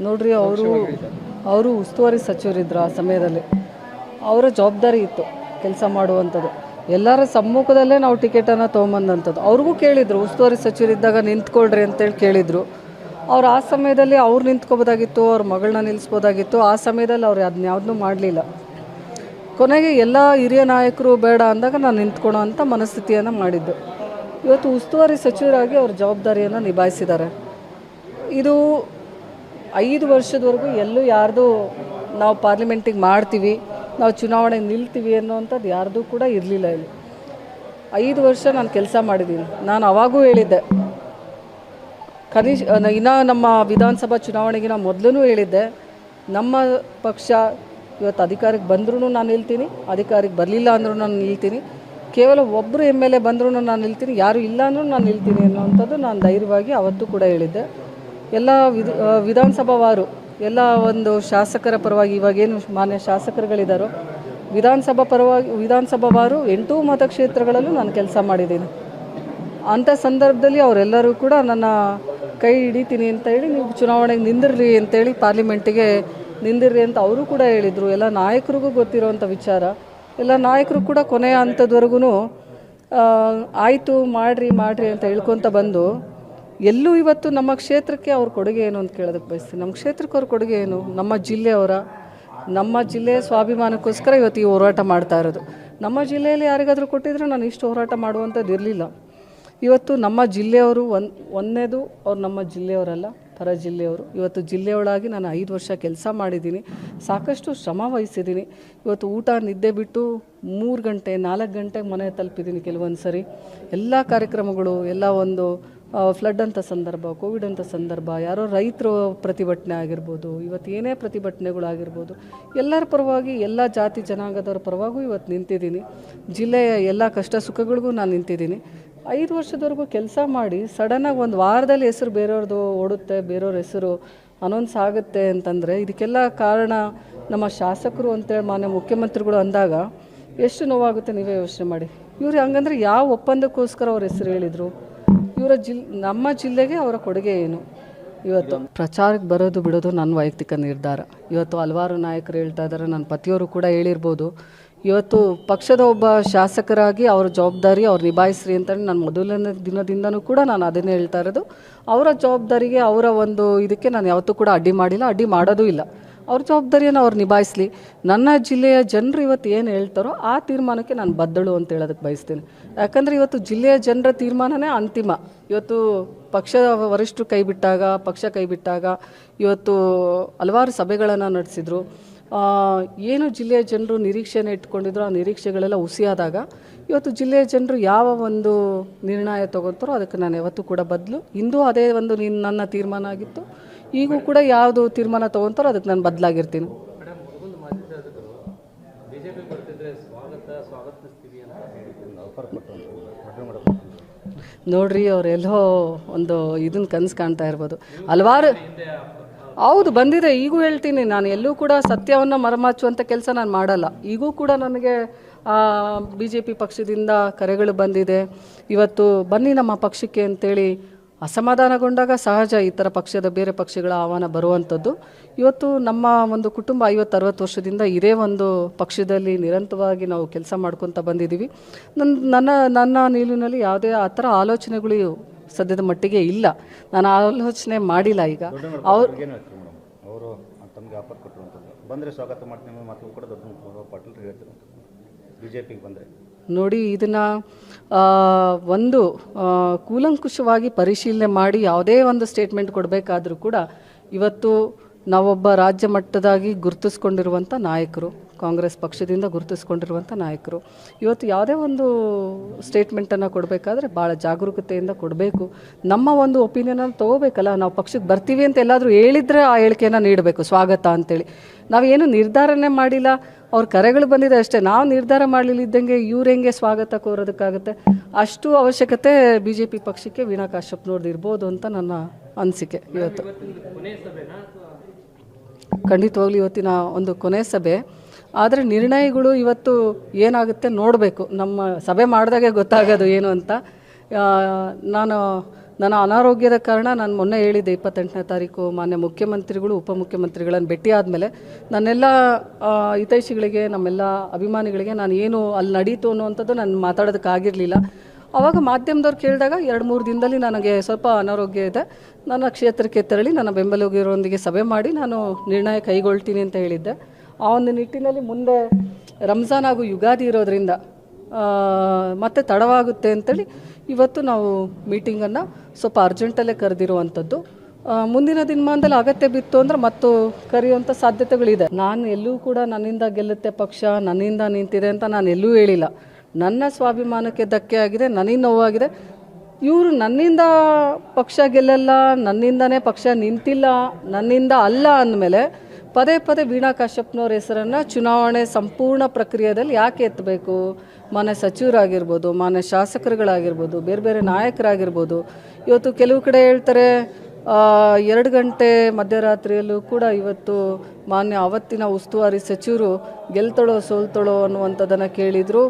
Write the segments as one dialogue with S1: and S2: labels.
S1: ನೋಡ್ರಿ ಅವರು ಅವರು ಉಸ್ತುವಾರಿ ಸಚಿವರಿದ್ರು ಆ ಸಮಯದಲ್ಲಿ. ಅವರ ಜವಾಬ್ದಾರಿ ಇತ್ತು ಕೆಲಸ ಮಾಡುವಂಥದ್ದು. ಎಲ್ಲರ ಸಮ್ಮುಖದಲ್ಲೇ ನಾವು ಟಿಕೆಟನ್ನು ತೊಗೊಂಬಂದಂಥದ್ದು. ಅವ್ರಿಗೂ ಕೇಳಿದರು ಉಸ್ತುವಾರಿ ಸಚಿವರಿದ್ದಾಗ ನಿಂತ್ಕೊಳ್ರಿ ಅಂತೇಳಿ ಕೇಳಿದರು. ಅವ್ರು ಆ ಸಮಯದಲ್ಲಿ ಅವ್ರು ನಿಂತ್ಕೋಬೋದಾಗಿತ್ತು ಅವ್ರ ಮಗಳನ್ನ ನಿಲ್ಲಿಸ್ಬೋದಾಗಿತ್ತು. ಆ ಸಮಯದಲ್ಲಿ ಅವ್ರು ಅದನ್ನ ಯಾವುದನ್ನೂ ಮಾಡಲಿಲ್ಲ. ಕೊನೆಗೆ ಎಲ್ಲ ಹಿರಿಯ ನಾಯಕರು ಬೇಡ ಅಂದಾಗ ನಾನು ನಿಂತ್ಕೊಳೋ ಅಂಥ ಮನಸ್ಥಿತಿಯನ್ನು ಮಾಡಿದ್ದು. ಇವತ್ತು ಉಸ್ತುವಾರಿ ಸಚಿವರಾಗಿ ಅವ್ರ ಜವಾಬ್ದಾರಿಯನ್ನು ನಿಭಾಯಿಸಿದ್ದಾರೆ. ಇದು ಐದು ವರ್ಷದವರೆಗೂ ಎಲ್ಲೂ ಯಾರ್ದು ನಾವು ಪಾರ್ಲಿಮೆಂಟಿಗೆ ಮಾಡ್ತೀವಿ, ನಾವು ಚುನಾವಣೆಗೆ ನಿಲ್ತೀವಿ ಅನ್ನೋವಂಥದ್ದು ಯಾರ್ದೂ ಕೂಡ ಇರಲಿಲ್ಲ ಇಲ್ಲಿ. ಐದು ವರ್ಷ ನಾನು ಕೆಲಸ ಮಾಡಿದ್ದೀನಿ. ನಾನು ಅವಾಗೂ ಹೇಳಿದ್ದೆ. ಕನಿಷ್ ಇನ್ನು ನಮ್ಮ ವಿಧಾನಸಭಾ ಚುನಾವಣೆಗಿನ ಮೊದಲೂ ಹೇಳಿದ್ದೆ. ನಮ್ಮ ಪಕ್ಷ ಇವತ್ತು ಅಧಿಕಾರಕ್ಕೆ ಬಂದ್ರೂ ನಾನು ನಿಲ್ತೀನಿ, ಅಧಿಕಾರಕ್ಕೆ ಬರಲಿಲ್ಲ ಅಂದ್ರೂ ನಾನು ನಿಲ್ತೀನಿ. ಕೇವಲ ಒಬ್ಬರು ಎಂ ಎಲ್ ಎ ಬಂದರೂ ನಾನು ನಿಲ್ತೀನಿ, ಯಾರು ಇಲ್ಲ ಅಂದ್ರೂ ನಾನು ನಿಲ್ತೀನಿ ಅನ್ನೋವಂಥದ್ದು ನಾನು ಧೈರ್ಯವಾಗಿ ಅವತ್ತು ಕೂಡ ಹೇಳಿದ್ದೆ. ಎಲ್ಲ ವಿಧ ವಿಧಾನಸಭಾವಾರು, ಎಲ್ಲ ಒಂದು ಶಾಸಕರ ಪರವಾಗಿ ಇವಾಗೇನು ಮಾನ್ಯ ಶಾಸಕರುಗಳಿದ್ದಾರೋ ವಿಧಾನಸಭಾ ಪರವಾಗಿ, ವಿಧಾನಸಭಾವಾರು ಎಂಟು ಮತಕ್ಷೇತ್ರಗಳಲ್ಲೂ ನಾನು ಕೆಲಸ ಮಾಡಿದ್ದೀನಿ. ಅಂಥ ಸಂದರ್ಭದಲ್ಲಿ ಅವರೆಲ್ಲರೂ ಕೂಡ ನನ್ನ ಕೈ ಹಿಡಿತೀನಿ ಅಂತ ಹೇಳಿ ನೀವು ಚುನಾವಣೆಗೆ ನಿಂದಿರ್ರಿ ಅಂತೇಳಿ ಪಾರ್ಲಿಮೆಂಟಿಗೆ ನಿಂದಿರ್ರಿ ಅಂತ ಅವರು ಕೂಡ ಹೇಳಿದರು. ಎಲ್ಲ ನಾಯಕರಿಗೂ ಗೊತ್ತಿರೋವಂಥ ವಿಚಾರ. ಎಲ್ಲ ನಾಯಕರು ಕೂಡ ಕೊನೆಯ ಹಂತದವರೆಗೂ ಆಯಿತು ಮಾಡಿರಿ ಮಾಡಿರಿ ಅಂತ ಹೇಳ್ಕೊತ ಬಂದು, ಎಲ್ಲೂ ಇವತ್ತು ನಮ್ಮ ಕ್ಷೇತ್ರಕ್ಕೆ ಅವ್ರ ಕೊಡುಗೆ ಏನು ಅಂತ ಕೇಳೋದಕ್ಕೆ ಬಯಸ್ತೀನಿ. ನಮ್ಮ ಕ್ಷೇತ್ರಕ್ಕೆ ಅವ್ರ ಕೊಡುಗೆ ಏನು? ನಮ್ಮ ಜಿಲ್ಲೆಯವರ ನಮ್ಮ ಜಿಲ್ಲೆಯ ಸ್ವಾಭಿಮಾನಕ್ಕೋಸ್ಕರ ಇವತ್ತು ಈ ಹೋರಾಟ ಮಾಡ್ತಾ ಇರೋದು. ನಮ್ಮ ಜಿಲ್ಲೆಯಲ್ಲಿ ಯಾರಿಗಾದರೂ ಕೊಟ್ಟಿದ್ರೆ ನಾನು ಇಷ್ಟು ಹೋರಾಟ ಮಾಡುವಂಥದ್ದು ಇರಲಿಲ್ಲ. ಇವತ್ತು ನಮ್ಮ ಜಿಲ್ಲೆಯವರು ಒನ್, ಒಂದನೇದು ಅವ್ರು ನಮ್ಮ ಜಿಲ್ಲೆಯವರಲ್ಲ. ಪರ ಜಿಲ್ಲೆಯವರು. ಇವತ್ತು ಜಿಲ್ಲೆಯೊಳಗಾಗಿ ನಾನು ಐದು ವರ್ಷ ಕೆಲಸ ಮಾಡಿದ್ದೀನಿ. ಸಾಕಷ್ಟು ಶ್ರಮ ವಹಿಸಿದ್ದೀನಿ. ಇವತ್ತು ಊಟ, ನಿದ್ದೆ ಬಿಟ್ಟು ಮೂರು ಗಂಟೆ, ನಾಲ್ಕು ಗಂಟೆಗೆ ಮನೆ ತಲುಪಿದ್ದೀನಿ ಕೆಲವೊಂದು ಸರಿ. ಎಲ್ಲ ಕಾರ್ಯಕ್ರಮಗಳು, ಎಲ್ಲ ಒಂದು ಫ್ಲಡ್ ಅಂತ ಸಂದರ್ಭ ಕೋವಿಡ್ ಅಂತ ಸಂದರ್ಭ, ಯಾರೋ ರೈತರು ಪ್ರತಿಭಟನೆ ಆಗಿರ್ಬೋದು, ಇವತ್ತು ಏನೇ ಪ್ರತಿಭಟನೆಗಳಾಗಿರ್ಬೋದು ಎಲ್ಲರ ಪರವಾಗಿ, ಎಲ್ಲ ಜಾತಿ ಜನಾಂಗದವ್ರ ಪರವಾಗೂ ಇವತ್ತು ನಿಂತಿದ್ದೀನಿ. ಜಿಲ್ಲೆಯ ಎಲ್ಲ ಕಷ್ಟ ಸುಖಗಳಿಗೂ ನಾನು ನಿಂತಿದ್ದೀನಿ. ಐದು ವರ್ಷದವರೆಗೂ ಕೆಲಸ ಮಾಡಿ ಸಡನ್ನಾಗಿ ಒಂದು ವಾರದಲ್ಲಿ ಹೆಸರು ಬೇರೆಯವ್ರದ್ದು ಓಡುತ್ತೆ, ಬೇರೆಯವ್ರ ಹೆಸರು ಅನೌನ್ಸ್ ಆಗುತ್ತೆ ಅಂತಂದರೆ ಇದಕ್ಕೆಲ್ಲ ಕಾರಣ ನಮ್ಮ ಶಾಸಕರು ಅಂತೇಳಿ ಮಾನ್ಯ ಮುಖ್ಯಮಂತ್ರಿಗಳು ಅಂದಾಗ ಎಷ್ಟು ನೋವಾಗುತ್ತೆ ನೀವೇ ಯೋಚನೆ ಮಾಡಿ. ಇವ್ರು ಹಂಗಂದ್ರೆ ಯಾವ ಒಪ್ಪಂದಕ್ಕೋಸ್ಕರ ಅವ್ರ ಹೆಸರು ಹೇಳಿದರು? ಇವರ ಜಿಲ್, ನಮ್ಮ ಜಿಲ್ಲೆಗೆ ಅವರ ಕೊಡುಗೆ ಏನು? ಇವತ್ತು ಪ್ರಚಾರಕ್ಕೆ ಬರೋದು ಬಿಡೋದು ನನ್ನ ವೈಯಕ್ತಿಕ ನಿರ್ಧಾರ. ಇವತ್ತು ಹಲವಾರು ನಾಯಕರು ಹೇಳ್ತಾ ಇದ್ದಾರೆ ನನ್ನ ಪತಿಯವರು ಕೂಡ ಹೇಳಿರ್ಬೋದು. ಇವತ್ತು ಪಕ್ಷದ ಒಬ್ಬ ಶಾಸಕರಾಗಿ ಅವರ ಜವಾಬ್ದಾರಿ ಅವ್ರು ನಿಭಾಯಿಸ್ರಿ ಅಂತ ನಾನು ಮೊದಲನೇ ದಿನದಿಂದನೂ ಕೂಡ ನಾನು ಅದನ್ನೇ ಹೇಳ್ತಾ ಇರೋದು. ಅವರ ಜವಾಬ್ದಾರಿಗೆ ಅವರ ಒಂದು ಇದಕ್ಕೆ ನಾನು ಯಾವತ್ತೂ ಕೂಡ ಅಡ್ಡಿ ಮಾಡಿಲ್ಲ, ಅಡ್ಡಿ ಮಾಡೋದೂ ಇಲ್ಲ. ಅವ್ರ ಜವಾಬ್ದಾರಿಯನ್ನು ಅವ್ರು ನಿಭಾಯಿಸಲಿ. ನನ್ನ ಜಿಲ್ಲೆಯ ಜನರು ಇವತ್ತು ಏನು ಹೇಳ್ತಾರೋ ಆ ತೀರ್ಮಾನಕ್ಕೆ ನಾನು ಬದ್ದಳು ಅಂತ ಹೇಳೋದಕ್ಕೆ ಬಯಸ್ತೀನಿ. ಯಾಕಂದರೆ ಇವತ್ತು ಜಿಲ್ಲೆಯ ಜನರ ತೀರ್ಮಾನನೇ ಅಂತಿಮ. ಇವತ್ತು ಪಕ್ಷದ ವರಿಷ್ಠರು ಕೈ ಬಿಟ್ಟಾಗ, ಪಕ್ಷ ಕೈ ಬಿಟ್ಟಾಗ ಇವತ್ತು ಹಲವಾರು ಸಭೆಗಳನ್ನು ನಡೆಸಿದರು. ಏನು ಜಿಲ್ಲೆಯ ಜನರು ನಿರೀಕ್ಷೆನ ಇಟ್ಕೊಂಡಿದ್ರು ಆ ನಿರೀಕ್ಷೆಗಳೆಲ್ಲ ಹುಸಿಯಾದಾಗ ಇವತ್ತು ಜಿಲ್ಲೆಯ ಜನರು ಯಾವ ಒಂದು ನಿರ್ಣಯ ತಗೋತಾರೋ ಅದಕ್ಕೆ ನಾನು ಯಾವತ್ತೂ ಕೂಡ ಬದಲು. ಇಂದು ಅದೇ ಒಂದು ನಿನ್- ನನ್ನ ತೀರ್ಮಾನ ಆಗಿತ್ತು. ಈಗೂ ಕೂಡ ಯಾವುದು ತೀರ್ಮಾನ ತೊಗೊತಾರೋ ಅದಕ್ಕೆ ನಾನು ಬದಲಾಗಿರ್ತೀನಿ. ನೋಡ್ರಿ ಅವರೆಲ್ಲೋ ಒಂದು ಇದನ್ನ ಕನಸು ಕಾಣ್ತಾ ಇರ್ಬೋದು. ಹಲವಾರು ಹೌದು, ಬಂದಿದೆ. ಈಗೂ ಹೇಳ್ತೀನಿ. ನಾನು ಎಲ್ಲೂ ಕೂಡ ಸತ್ಯವನ್ನು ಮರಮಾಚುವಂಥ ಕೆಲಸ ನಾನು ಮಾಡಲ್ಲ. ಈಗೂ ಕೂಡ ನನಗೆ ಬಿ ಜೆ ಪಿ ಪಕ್ಷದಿಂದ ಕರೆಗಳು ಬಂದಿದೆ. ಇವತ್ತು ಬನ್ನಿ ನಮ್ಮ ಪಕ್ಷಕ್ಕೆ ಅಂತೇಳಿ ಅಸಮಾಧಾನಗೊಂಡಾಗ ಸಹಜ ಈ ಥರ ಪಕ್ಷದ ಬೇರೆ ಪಕ್ಷಗಳ ಆಹ್ವಾನ ಬರುವಂಥದ್ದು ಇವತ್ತು ನಮ್ಮ ಒಂದು ಕುಟುಂಬ ಐವತ್ತು, ಅರವತ್ತು ವರ್ಷದಿಂದ ಇದೇ ಒಂದು ಪಕ್ಷದಲ್ಲಿ ನಿರಂತರವಾಗಿ ನಾವು ಕೆಲಸ ಮಾಡ್ಕೊತ ಬಂದಿದ್ದೀವಿ. ನನ್ನ ನನ್ನ ನನ್ನ ನಿಲುವಿನಲ್ಲಿ ಯಾವುದೇ ಆ ಥರ ಆಲೋಚನೆಗಳು ಸದ್ಯದ ಮಟ್ಟಿಗೆ ಇಲ್ಲ. ನಾನು ಆಲೋಚನೆ ಮಾಡಿಲ್ಲ ಈಗ. ಅವ್ರು
S2: ಅವರು ತಮಗೆ ಆಫರ್ ಕೊಟ್ಟಿರುವಂಥದ್ದು. ಬಂದರೆ ಸ್ವಾಗತ ಮಾಡ್ತೀನಿ ಮತ್ತು ಕೂಡ ದೊಡ್ಡ ಪಾಟೀಲ್ ಹೇಳ್ತಾರೆ ಬಿ ಜೆ ಪಿಗೆ ಬಂದರೆ.
S1: ನೋಡಿ ಇದನ್ನು ಒಂದು ಕೂಲಂಕುಷವಾಗಿ ಪರಿಶೀಲನೆ ಮಾಡಿ ಯಾವುದೇ ಒಂದು ಸ್ಟೇಟ್ಮೆಂಟ್ ಕೊಡಬೇಕಾದ್ರೂ ಕೂಡ ಇವತ್ತು ನಾವೊಬ್ಬ ರಾಜ್ಯ ಮಟ್ಟದಾಗಿ ಗುರುತಿಸ್ಕೊಂಡಿರುವಂಥ ನಾಯಕರು. ಕಾಂಗ್ರೆಸ್ ಪಕ್ಷದಿಂದ ಗುರುತಿಸ್ಕೊಂಡಿರುವಂಥ ನಾಯಕರು. ಇವತ್ತು ಯಾವುದೇ ಒಂದು ಸ್ಟೇಟ್ಮೆಂಟನ್ನು ಕೊಡಬೇಕಾದ್ರೆ ಭಾಳ ಜಾಗರೂಕತೆಯಿಂದ ಕೊಡಬೇಕು. ನಮ್ಮ ಒಂದು ಒಪಿನಿಯನನ್ನು ತೊಗೋಬೇಕಲ್ಲ, ನಾವು ಪಕ್ಷಕ್ಕೆ ಬರ್ತೀವಿ ಅಂತ ಎಲ್ಲಾದರೂ ಹೇಳಿದರೆ ಆ ಹೇಳಿಕೆಯನ್ನು ನೀಡಬೇಕು, ಸ್ವಾಗತ ಅಂತೇಳಿ. ನಾವೇನು ನಿರ್ಧಾರನೇ ಮಾಡಿಲ್ಲ, ಅವ್ರ ಕರೆಗಳು ಬಂದಿದೆ ಅಷ್ಟೇ. ನಾವು ನಿರ್ಧಾರ ಮಾಡಲಿಲ್ಲ ಇದ್ದಂಗೆ ಇವ್ರು ಹೆಂಗೆ ಸ್ವಾಗತ ಕೋರೋದಕ್ಕಾಗುತ್ತೆ? ಅಷ್ಟು ಅವಶ್ಯಕತೆ ಬಿ ಜೆ ಪಿ ಪಕ್ಷಕ್ಕೆ ವೀಣಾ ಕಾಶ್ಯಪ್ನವ್ರದ್ದು ಇರ್ಬೋದು ಅಂತ ನನ್ನ ಅನಿಸಿಕೆ ಇವತ್ತು. ಖಂಡಿತವಾಗ್ಲೂ ಇವತ್ತಿನ ಒಂದು ಕೊನೆ ಸಭೆ ಆದರೆ ನಿರ್ಣಯಗಳು ಇವತ್ತು ಏನಾಗುತ್ತೆ ನೋಡಬೇಕು. ನಮ್ಮ ಸಭೆ ಮಾಡಿದಾಗೆ ಗೊತ್ತಾಗೋದು ಏನು ಅಂತ. ನಾನು, ನನ್ನ ಅನಾರೋಗ್ಯದ ಕಾರಣ ನಾನು ಮೊನ್ನೆ ಹೇಳಿದ್ದೆ ಇಪ್ಪತ್ತೆಂಟನೇ ತಾರೀಕು ಮಾನ್ಯ ಮುಖ್ಯಮಂತ್ರಿಗಳು, ಉಪಮುಖ್ಯಮಂತ್ರಿಗಳನ್ನು ಭೇಟಿ ಆದಮೇಲೆ ನನ್ನೆಲ್ಲ ಹಿತೈಷಿಗಳಿಗೆ, ನಮ್ಮೆಲ್ಲ ಅಭಿಮಾನಿಗಳಿಗೆ ನಾನು ಏನು ಅಲ್ಲಿ ನಡೀತು ಅನ್ನುವಂಥದ್ದು ನಾನು ಮಾತಾಡೋದಕ್ಕಾಗಿರಲಿಲ್ಲ. ಆವಾಗ ಮಾಧ್ಯಮದವ್ರು ಕೇಳಿದಾಗ ಎರಡು ಮೂರು ದಿನದಲ್ಲಿ ನನಗೆ ಸ್ವಲ್ಪ ಅನಾರೋಗ್ಯ ಇದೆ. ನನ್ನ ಕ್ಷೇತ್ರಕ್ಕೆ ತೆರಳಿ ನನ್ನ ಬೆಂಬಲಿಗರೊಂದಿಗೆ ಸಭೆ ಮಾಡಿ ನಾನು ನಿರ್ಣಯ ಕೈಗೊಳ್ತೀನಿ ಅಂತ ಹೇಳಿದ್ದೆ. ಆ ಒಂದು ನಿಟ್ಟಿನಲ್ಲಿ ಮುಂದೆ ರಂಜಾನ್ ಹಾಗೂ ಯುಗಾದಿ ಇರೋದ್ರಿಂದ ಮತ್ತೆ ತಡವಾಗುತ್ತೆ ಅಂತೇಳಿ ಇವತ್ತು ನಾವು ಮೀಟಿಂಗನ್ನು ಸ್ವಲ್ಪ ಅರ್ಜೆಂಟಲ್ಲೇ ಕರೆದಿರುವಂಥದ್ದು. ಮುಂದಿನ ದಿನಮಾನದಲ್ಲಿ ಅಗತ್ಯ ಬಿತ್ತು ಅಂದ್ರೆ ಮತ್ತು ಕರೆಯುವಂಥ ಸಾಧ್ಯತೆಗಳಿದೆ. ನಾನು ಎಲ್ಲೂ ಕೂಡ ನನ್ನಿಂದ ಗೆಲ್ಲುತ್ತೆ ಪಕ್ಷ, ನನ್ನಿಂದ ನಿಂತಿದೆ ಅಂತ ನಾನು ಎಲ್ಲೂ ಹೇಳಿಲ್ಲ. ನನ್ನ ಸ್ವಾಭಿಮಾನಕ್ಕೆ ಧಕ್ಕೆ ಆಗಿದೆ, ನನಗೆ ನೋವಾಗಿದೆ. ಇವರು ನನ್ನಿಂದ ಪಕ್ಷ ಗೆಲ್ಲಲ್ಲ, ನನ್ನಿಂದನೇ ಪಕ್ಷ ನಿಂತಿಲ್ಲ, ನನ್ನಿಂದ ಅಲ್ಲ ಅಂದಮೇಲೆ ಪದೇ ಪದೇ ವೀಣಾ ಕಾಶ್ಯಪ್ನವ್ರ ಹೆಸರನ್ನು ಚುನಾವಣೆ ಸಂಪೂರ್ಣ ಪ್ರಕ್ರಿಯೆಯಲ್ಲಿ ಯಾಕೆ ಎತ್ತಬೇಕು? ಮಾನ್ಯ ಸಚಿವರಾಗಿರ್ಬೋದು, ಮಾನ್ಯ ಶಾಸಕರುಗಳಾಗಿರ್ಬೋದು, ಬೇರೆ ಬೇರೆ ನಾಯಕರಾಗಿರ್ಬೋದು. ಇವತ್ತು ಕೆಲವು ಕಡೆ ಹೇಳ್ತಾರೆ ಎರಡು ಗಂಟೆ ಮಧ್ಯರಾತ್ರಿಯಲ್ಲೂ ಕೂಡ ಇವತ್ತು ಮಾನ್ಯ ಅವತ್ತಿನ ಉಸ್ತುವಾರಿ ಸಚಿವರು ಗೆಲ್ತಳೋ ಸೋಲ್ತಳೋ ಅನ್ನುವಂಥದ್ದನ್ನು ಕೇಳಿದರು.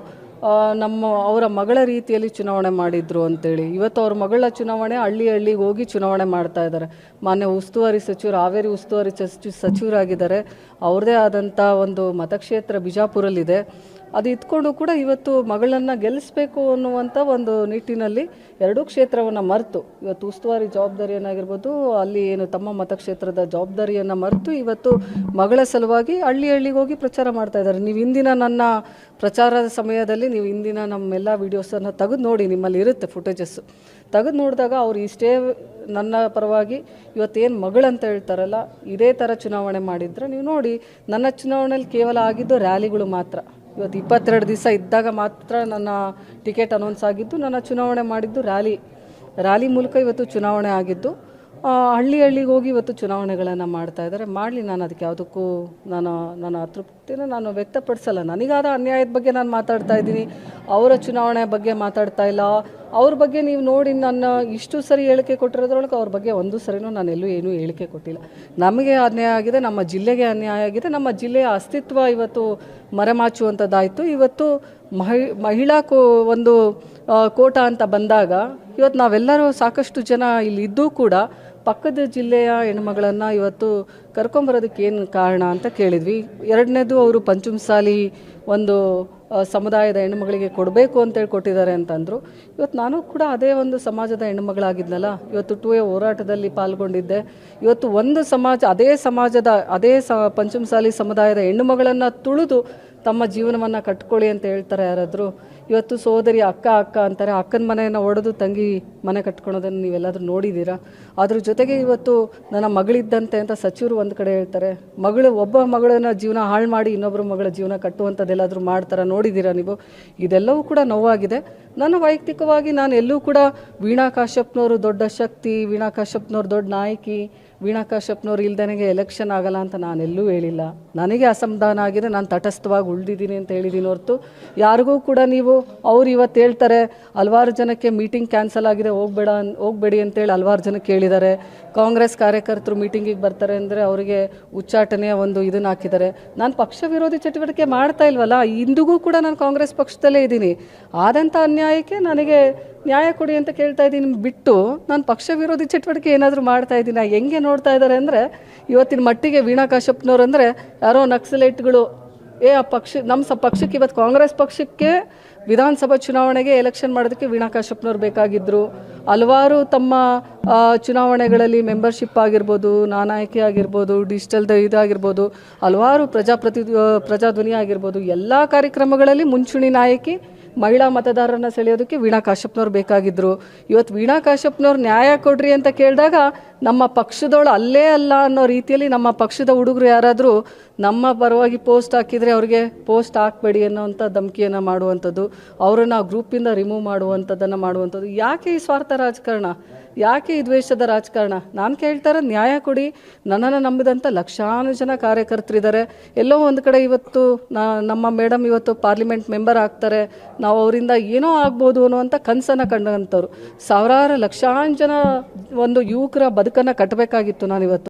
S1: ನಮ್ಮ ಅವರ ಮಗಳ ರೀತಿಯಲ್ಲಿ ಚುನಾವಣೆ ಮಾಡಿದ್ರು ಅಂತೇಳಿ. ಇವತ್ತು ಅವ್ರ ಮಗಳ ಚುನಾವಣೆ ಹಳ್ಳಿ ಹಳ್ಳಿಗೆ ಹೋಗಿ ಚುನಾವಣೆ ಮಾಡ್ತಾ ಇದ್ದಾರೆ. ಮಾನ್ಯ ಉಸ್ತುವಾರಿ ಸಚಿವರು ಹಾವೇರಿ ಉಸ್ತುವಾರಿ ಸಚಿವ ಸಚಿವರಾಗಿದ್ದಾರೆ. ಅವ್ರದೇ ಆದಂಥ ಒಂದು ಮತಕ್ಷೇತ್ರ ಬಿಜಾಪುರಲ್ಲಿದೆ. ಅದು ಇದ್ಕೊಂಡು ಕೂಡ ಇವತ್ತು ಮಗಳನ್ನು ಗೆಲ್ಲಿಸಬೇಕು ಅನ್ನುವಂಥ ಒಂದು ನಿಟ್ಟಿನಲ್ಲಿ ಎರಡೂ ಕ್ಷೇತ್ರವನ್ನು ಮರೆತು. ಇವತ್ತು ಉಸ್ತುವಾರಿ ಜವಾಬ್ದಾರಿಯನ್ನಾಗಿರ್ಬೋದು, ಅಲ್ಲಿ ಏನು ತಮ್ಮ ಮತಕ್ಷೇತ್ರದ ಜವಾಬ್ದಾರಿಯನ್ನು ಮರೆತು ಇವತ್ತು ಮಗಳ ಸಲುವಾಗಿ ಹಳ್ಳಿ ಹಳ್ಳಿಗೆ ಹೋಗಿ ಪ್ರಚಾರ ಮಾಡ್ತಾ ಇದ್ದಾರೆ. ನೀವು ಇಂದಿನ ನನ್ನ ಪ್ರಚಾರದ ಸಮಯದಲ್ಲಿ ನೀವು ಇಂದಿನ ನಮ್ಮೆಲ್ಲ ವೀಡಿಯೋಸನ್ನು ತೆಗೆದು ನೋಡಿ, ನಿಮ್ಮಲ್ಲಿ ಇರುತ್ತೆ ಫುಟೇಜಸ್ಸು ತೆಗೆದು ನೋಡಿದಾಗ ಅವ್ರು ಇಷ್ಟೇ ನನ್ನ ಪರವಾಗಿ ಇವತ್ತೇನು ಮಗಳಂತ ಹೇಳ್ತಾರಲ್ಲ, ಇದೇ ಥರ ಚುನಾವಣೆ ಮಾಡಿದ್ರೆ ನೀವು ನೋಡಿ, ನನ್ನ ಚುನಾವಣೆಯಲ್ಲಿ ಕೇವಲ ಆಗಿದ್ದು ರ್ಯಾಲಿಗಳು ಮಾತ್ರ. ಇವತ್ತು ಇಪ್ಪತ್ತೆರಡು ದಿವಸ ಇದ್ದಾಗ ಮಾತ್ರ ನನ್ನ ಟಿಕೆಟ್ ಅನೌನ್ಸ್ ಆಗಿದ್ದು, ನನ್ನ ಚುನಾವಣೆ ಮಾಡಿದ್ದು ರ್ಯಾಲಿ. ರ್ಯಾಲಿ ಮೂಲಕ ಇವತ್ತು ಚುನಾವಣೆ ಆಗಿದ್ದು. ಹಳ್ಳಿ ಹಳ್ಳಿಗೆ ಹೋಗಿ ಇವತ್ತು ಚುನಾವಣೆಗಳನ್ನು ಮಾಡ್ತಾ ಇದ್ದಾರೆ. ಮಾಡಲಿ ನಾನು ಅದಕ್ಕೆ ಯಾವುದಕ್ಕೂ ನಾನು, ನನ್ನ ಅತೃಪ್ತಿನ ನಾನು ವ್ಯಕ್ತಪಡಿಸಲ್ಲ. ನನಗಾದ ಅನ್ಯಾಯದ ಬಗ್ಗೆ ನಾನು ಮಾತಾಡ್ತಾ ಇದ್ದೀನಿ. ಅವರ ಚುನಾವಣೆ ಬಗ್ಗೆ ಮಾತಾಡ್ತಾ ಇಲ್ಲ. ಅವ್ರ ಬಗ್ಗೆ ನೀವು ನೋಡಿ ನನ್ನ ಇಷ್ಟು ಸರಿ ಹೇಳಿಕೆ ಕೊಟ್ಟಿರೋದ್ರೊಳಗೆ ಅವ್ರ ಬಗ್ಗೆ ಒಂದು ಸರಿನೂ ನಾನು ಎಲ್ಲೂ ಏನೂ ಹೇಳಿಕೆ ಕೊಟ್ಟಿಲ್ಲ. ನಮಗೆ ಅನ್ಯಾಯ ಆಗಿದೆ, ನಮ್ಮ ಜಿಲ್ಲೆಗೆ ಅನ್ಯಾಯ ಆಗಿದೆ. ನಮ್ಮ ಜಿಲ್ಲೆಯ ಅಸ್ತಿತ್ವ ಇವತ್ತು ಮರೆಮಾಚುವಂಥದ್ದಾಯಿತು. ಇವತ್ತು ಮಹಿ, ಮಹಿಳಾ ಕೋ, ಒಂದು ಕೋಟ ಅಂತ ಬಂದಾಗ ಇವತ್ತು ನಾವೆಲ್ಲರೂ ಸಾಕಷ್ಟು ಜನ ಇಲ್ಲಿ ಇದ್ದೂ ಕೂಡ ಪಕ್ಕದ ಜಿಲ್ಲೆಯ ಹೆಣ್ಮಗಳನ್ನು ಇವತ್ತು ಕರ್ಕೊಂಬರೋದಕ್ಕೆ ಏನು ಕಾರಣ ಅಂತ ಕೇಳಿದ್ವಿ. ಎರಡನೇದು ಅವರು ಪಂಚಮಸಾಲಿ ಒಂದು ಸಮುದಾಯದ ಹೆಣ್ಮಗಳಿಗೆ ಕೊಡಬೇಕು ಅಂತೇಳಿ ಕೊಟ್ಟಿದ್ದಾರೆ ಅಂತಂದರು. ಇವತ್ತು ನಾನು ಕೂಡ ಅದೇ ಒಂದು ಸಮಾಜದ ಹೆಣ್ಮಗಳಾಗಿದ್ನಲ್ಲ. ಇವತ್ತು ಟು ಎ ಹೋರಾಟದಲ್ಲಿ ಪಾಲ್ಗೊಂಡಿದ್ದೆ. ಇವತ್ತು ಒಂದು ಸಮಾಜ, ಅದೇ ಸಮಾಜದ, ಅದೇ ಸ, ಪಂಚಮಸಾಲಿ ಸಮುದಾಯದ ಹೆಣ್ಣುಮಗಳನ್ನು ತುಳಿದು ತಮ್ಮ ಜೀವನವನ್ನು ಕಟ್ಕೊಳ್ಳಿ ಅಂತ ಹೇಳ್ತಾರೆ ಯಾರಾದರೂ. ಇವತ್ತು ಸೋದರಿ ಅಕ್ಕ ಅಕ್ಕ ಅಂತಾರೆ, ಅಕ್ಕನ ಮನೆಯನ್ನು ಒಡೆದು ತಂಗಿ ಮನೆ ಕಟ್ಕೊಳೋದನ್ನು ನೀವೆಲ್ಲಾದರೂ ನೋಡಿದ್ದೀರಾ? ಅದ್ರ ಜೊತೆಗೆ ಇವತ್ತು ನನ್ನ ಮಗಳಿದ್ದಂತೆ ಅಂತ ಸಚಿವರು ಒಂದು ಕಡೆ ಹೇಳ್ತಾರೆ, ಮಗಳು ಒಬ್ಬ ಮಗಳನ್ನ ಜೀವನ ಹಾಳು ಮಾಡಿ ಇನ್ನೊಬ್ಬರ ಮಗಳ ಜೀವನ ಕಟ್ಟುವಂಥದ್ದೆಲ್ಲಾದರೂ ಮಾಡ್ತಾರ ನೋಡಿದ್ದೀರಾ ನೀವು? ಇದೆಲ್ಲವೂ ಕೂಡ ನೋವಾಗಿದೆ. ನನ್ನ ವೈಯಕ್ತಿಕವಾಗಿ ನಾನು ಎಲ್ಲೂ ಕೂಡ ವೀಣಾ ಕಾಶ್ಯಪ್ನವರು ದೊಡ್ಡ ಶಕ್ತಿ, ವೀಣಾ ಕಾಶ್ಯಪ್ನವ್ರು ದೊಡ್ಡ ನಾಯಕಿ, ವೀಣಾ ಕಾಶ್ಯಪ್ನವ್ರು ಇಲ್ದನೆಗೆ ಎಲೆಕ್ಷನ್ ಆಗಲ್ಲ ಅಂತ ನಾನೆಲ್ಲೂ ಹೇಳಿಲ್ಲ. ನನಗೆ ಅಸಮಾಧಾನ ಆಗಿದೆ, ನಾನು ತಟಸ್ಥವಾಗಿ ಉಳಿದಿದ್ದೀನಿ ಅಂತ ಹೇಳಿದ್ದೀನಿ ಹೊರತು ಯಾರಿಗೂ ಕೂಡ ನೀವು ಅವ್ರು ಇವತ್ತು ಹೇಳ್ತಾರೆ, ಹಲವಾರು ಜನಕ್ಕೆ ಮೀಟಿಂಗ್ ಕ್ಯಾನ್ಸಲ್ ಆಗಿದೆ, ಹೋಗ್ಬೇಡ ಅನ್- ಹೋಗ್ಬೇಡಿ ಅಂತೇಳಿ ಹಲವಾರು ಜನಕ್ಕೆ ಕೇಳಿದ್ದಾರೆ ಕಾಂಗ್ರೆಸ್ ಕಾರ್ಯಕರ್ತರು ಮೀಟಿಂಗಿಗೆ ಬರ್ತಾರೆ ಅಂದರೆ ಅವರಿಗೆ ಉಚ್ಚಾಟನೆಯ ಒಂದು ಇದನ್ನು ಹಾಕಿದ್ದಾರೆ. ನಾನು ಪಕ್ಷ ವಿರೋಧಿ ಚಟುವಟಿಕೆ ಮಾಡ್ತಾ ಇಲ್ವಲ್ಲ, ಇಂದಿಗೂ ಕೂಡ ನಾನು ಕಾಂಗ್ರೆಸ್ ಪಕ್ಷದಲ್ಲೇ ಇದ್ದೀನಿ. ಆದಂಥ ಅನ್ಯಾಯಕ್ಕೆ ನನಗೆ ನ್ಯಾಯ ಕೊಡಿ ಅಂತ ಕೇಳ್ತಾ ಇದ್ದೀನಿ. ಬಿಟ್ಟು ನಾನು ಪಕ್ಷ ವಿರೋಧಿ ಚಟುವಟಿಕೆ ಏನಾದರೂ ಮಾಡ್ತಾ ಇದ್ದೀನಿ, ಹೆಂಗೆ ನೋಡ್ತಾ ಇದ್ದಾರೆ ಅಂದರೆ, ಇವತ್ತಿನ ಮಟ್ಟಿಗೆ ವೀಣಾ ಕಾಶ್ಯಪ್ನವ್ರು ಅಂದರೆ ಯಾರೋ ನಕ್ಸಲೈಟ್ಗಳು ಏ, ಆ ಪಕ್ಷ ನಮ್ಮ ಸ ಪಕ್ಷಕ್ಕೆ ಇವತ್ತು ಕಾಂಗ್ರೆಸ್ ಪಕ್ಷಕ್ಕೆ ವಿಧಾನಸಭಾ ಚುನಾವಣೆಗೆ ಎಲೆಕ್ಷನ್ ಮಾಡೋದಕ್ಕೆ ವೀಣಾ ಕಾಶ್ಯಪ್ನವ್ರು ಬೇಕಾಗಿದ್ದರು ಹಲವಾರು ತಮ್ಮ ಚುನಾವಣೆಗಳಲ್ಲಿ ಮೆಂಬರ್ಶಿಪ್ ಆಗಿರ್ಬೋದು, ನಾನಾಯ್ಕೆ ಆಗಿರ್ಬೋದು, ಡಿಜಿಟಲ್ ಇದಾಗಿರ್ಬೋದು, ಹಲವಾರು ಪ್ರಜಾಪ್ರತಿ ಪ್ರಜಾಧ್ವನಿ ಆಗಿರ್ಬೋದು, ಎಲ್ಲ ಕಾರ್ಯಕ್ರಮಗಳಲ್ಲಿ ಮುಂಚೂಣಿ ನಾಯಕಿ ಮಹಿಳಾ ಮತದಾರರನ್ನ ಸೆಳೆಯೋದಕ್ಕೆ ವೀಣಾ ಕಾಶ್ಯಪ್ನವ್ರು ಬೇಕಾಗಿದ್ದರು ಇವತ್ತು ವೀಣಾ ಕಾಶ್ಯಪ್ನವ್ರು ನ್ಯಾಯ ಕೊಡ್ರಿ ಅಂತ ಕೇಳಿದಾಗ ನಮ್ಮ ಪಕ್ಷದವಳು ಅಲ್ಲೇ ಅಲ್ಲ ಅನ್ನೋ ರೀತಿಯಲ್ಲಿ ನಮ್ಮ ಪಕ್ಷದ ಹುಡುಗರು ಯಾರಾದರೂ ನಮ್ಮ ಪರವಾಗಿ ಪೋಸ್ಟ್ ಹಾಕಿದರೆ ಅವ್ರಿಗೆ ಪೋಸ್ಟ್ ಹಾಕಬೇಡಿ ಅನ್ನೋವಂಥ ಧಮಕಿಯನ್ನು ಮಾಡುವಂಥದ್ದು, ಅವರನ್ನು ಗ್ರೂಪಿಂದ ರಿಮೂವ್ ಮಾಡುವಂಥದ್ದನ್ನು ಮಾಡುವಂಥದ್ದು. ಯಾಕೆ ಈ ಸ್ವಾರ್ಥ ರಾಜಕಾರಣ? ಯಾಕೆ ಈ ದ್ವೇಷದ ರಾಜಕಾರಣ? ನಾನು ಕೇಳ್ತಾರೆ, ನ್ಯಾಯ ಕೊಡಿ. ನನ್ನನ್ನು ನಂಬಿದಂಥ ಲಕ್ಷಾನು ಜನ ಕಾರ್ಯಕರ್ತರಿದ್ದಾರೆ. ಎಲ್ಲೋ ಒಂದು ಕಡೆ ಇವತ್ತು ನಮ್ಮ ಮೇಡಮ್ ಇವತ್ತು ಪಾರ್ಲಿಮೆಂಟ್ ಮೆಂಬರ್ ಆಗ್ತಾರೆ. ನಾವು ಅವರಿಂದ ಏನೋ ಆಗ್ಬೋದು ಅನ್ನುವಂಥ ಕನಸನ್ನು ಕಂಡಂಥವ್ರು ಸಾವಿರಾರು ಲಕ್ಷಾನು ಒಂದು ಯುವಕರ ಬದುಕನ್ನು ಕಟ್ಟಬೇಕಾಗಿತ್ತು ನಾನು ಇವತ್ತು